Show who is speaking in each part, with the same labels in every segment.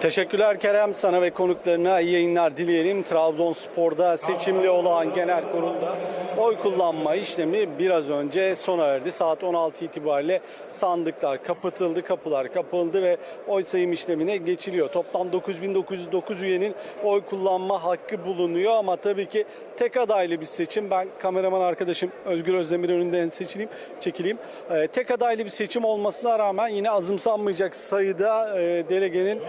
Speaker 1: Teşekkürler Kerem. Sana ve konuklarına iyi yayınlar dileyelim. Trabzonspor'da seçimli olan genel kurulda oy kullanma işlemi biraz önce sona erdi. Saat 16 itibariyle sandıklar kapatıldı, kapılar kapıldı ve oy sayım işlemine geçiliyor. Toplam 9909 üyenin oy kullanma hakkı bulunuyor ama tabii ki tek adaylı bir seçim. Ben kameraman arkadaşım Özgür Özdemir önünden seçileyim, çekileyim. Ee, tek adaylı bir seçim olmasına rağmen yine azımsanmayacak sayıda e, delegenin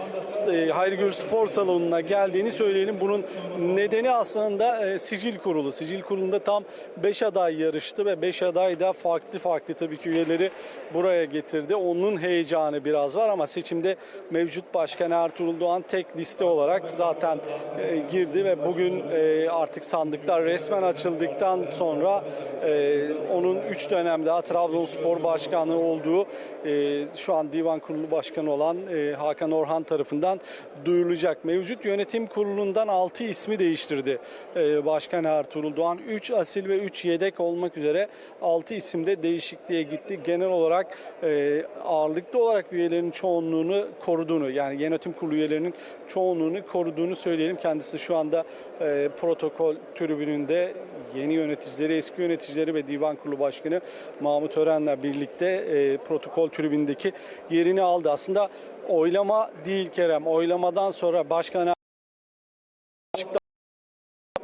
Speaker 1: Hayrigür Spor Salonu'na geldiğini söyleyelim. Bunun nedeni aslında e, sicil kurulu. Sicil kurulunda tam 5 aday yarıştı ve 5 aday da farklı farklı tabii ki üyeleri buraya getirdi. Onun heyecanı biraz var ama seçimde mevcut başkan Ertuğrul Doğan tek liste olarak zaten e, girdi ve bugün e, artık sandıklar resmen açıldıktan sonra e, onun 3 dönem daha Trabzonspor Başkanı olduğu e, şu an Divan Kurulu Başkanı olan e, Hakan Orhan tarafından duyurulacak. Mevcut yönetim kurulundan 6 ismi değiştirdi e, Başkan Ertuğrul Doğan. 3 asil ve 3 yedek olmak üzere 6 isimde değişikliğe gitti. Genel olarak e, ağırlıklı olarak üyelerin çoğunluğunu koruduğunu yani yönetim kurulu üyelerinin çoğunluğunu koruduğunu söyleyelim. Kendisi şu anda e, protokol tribününde yeni yöneticileri, eski yöneticileri ve Divan Kurulu Başkanı Mahmut Ören'le birlikte protokol tribündeki yerini aldı. Aslında oylama değil Kerem. Oylamadan sonra başkan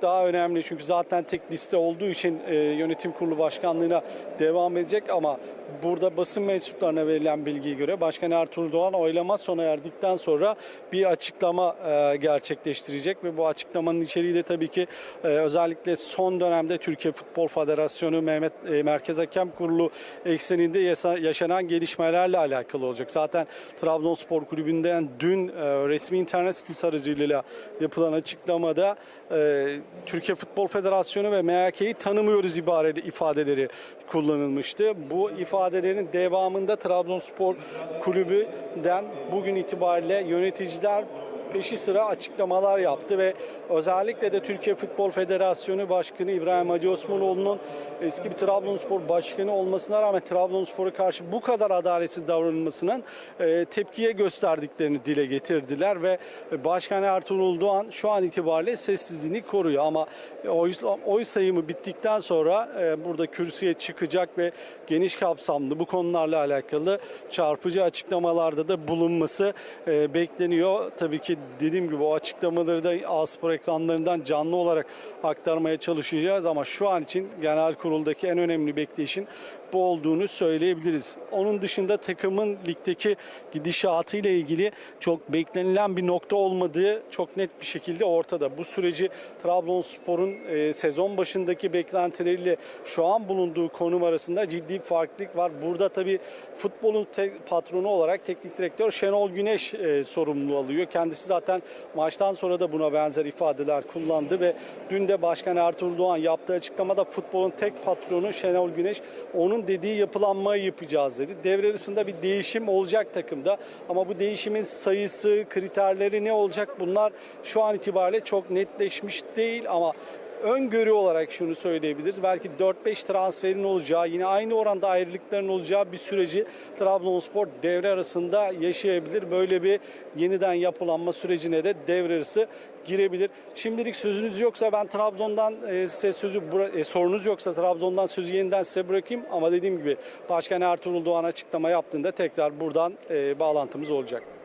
Speaker 1: daha önemli. Çünkü zaten tek liste olduğu için e, yönetim kurulu başkanlığına devam edecek. Ama burada basın mensuplarına verilen bilgiye göre Başkan Ertuğrul Doğan oylama sona erdikten sonra bir açıklama e, gerçekleştirecek. Ve bu açıklamanın içeriği de tabii ki e, özellikle son dönemde Türkiye Futbol Federasyonu Mehmet e, Merkez Hakem Kurulu ekseninde yasa- yaşanan gelişmelerle alakalı olacak. Zaten Trabzonspor Kulübü'nden dün e, resmi internet sitesi aracılığıyla yapılan açıklamada e, Türkiye Futbol Federasyonu ve MHK'yi tanımıyoruz ibareli ifadeleri kullanılmıştı. Bu ifadelerin devamında Trabzonspor Kulübü'den bugün itibariyle yöneticiler peşi sıra açıklamalar yaptı ve özellikle de Türkiye Futbol Federasyonu Başkanı İbrahim Hacı Osmanoğlu'nun eski bir Trabzonspor başkanı olmasına rağmen Trabzonspor'a karşı bu kadar adaletsiz davranılmasının e, tepkiye gösterdiklerini dile getirdiler ve Başkan Ertuğrul Doğan şu an itibariyle sessizliğini koruyor ama oy, oy sayımı bittikten sonra e, burada kürsüye çıkacak ve geniş kapsamlı bu konularla alakalı çarpıcı açıklamalarda da bulunması e, bekleniyor. Tabii ki dediğim gibi o açıklamaları da A-Spor ekranlarından canlı olarak aktarmaya çalışacağız. Ama şu an için genel kuruldaki en önemli bekleyişin bu olduğunu söyleyebiliriz. Onun dışında takımın ligdeki gidişatı ile ilgili çok beklenilen bir nokta olmadığı çok net bir şekilde ortada. Bu süreci Trabzonspor'un e, sezon başındaki beklentileriyle şu an bulunduğu konum arasında ciddi farklılık var. Burada tabii futbolun patronu olarak teknik direktör Şenol Güneş e, sorumluluğu alıyor. Kendisi zaten maçtan sonra da buna benzer ifadeler kullandı ve dün de Başkan Ertuğrul Doğan yaptığı açıklamada futbolun tek patronu Şenol Güneş. Onun dediği yapılanmayı yapacağız dedi. Devre arasında bir değişim olacak takımda. Ama bu değişimin sayısı, kriterleri ne olacak? Bunlar şu an itibariyle çok netleşmiş değil. Ama öngörü olarak şunu söyleyebiliriz. Belki 4-5 transferin olacağı, yine aynı oranda ayrılıkların olacağı bir süreci Trabzonspor devre arasında yaşayabilir. Böyle bir yeniden yapılanma sürecine de devre arası girebilir. Şimdilik sözünüz yoksa ben Trabzon'dan e, size sözü e, sorunuz yoksa Trabzon'dan sözü yeniden size bırakayım ama dediğim gibi Başkan Ertuğrul Doğan açıklama yaptığında tekrar buradan e, bağlantımız olacak.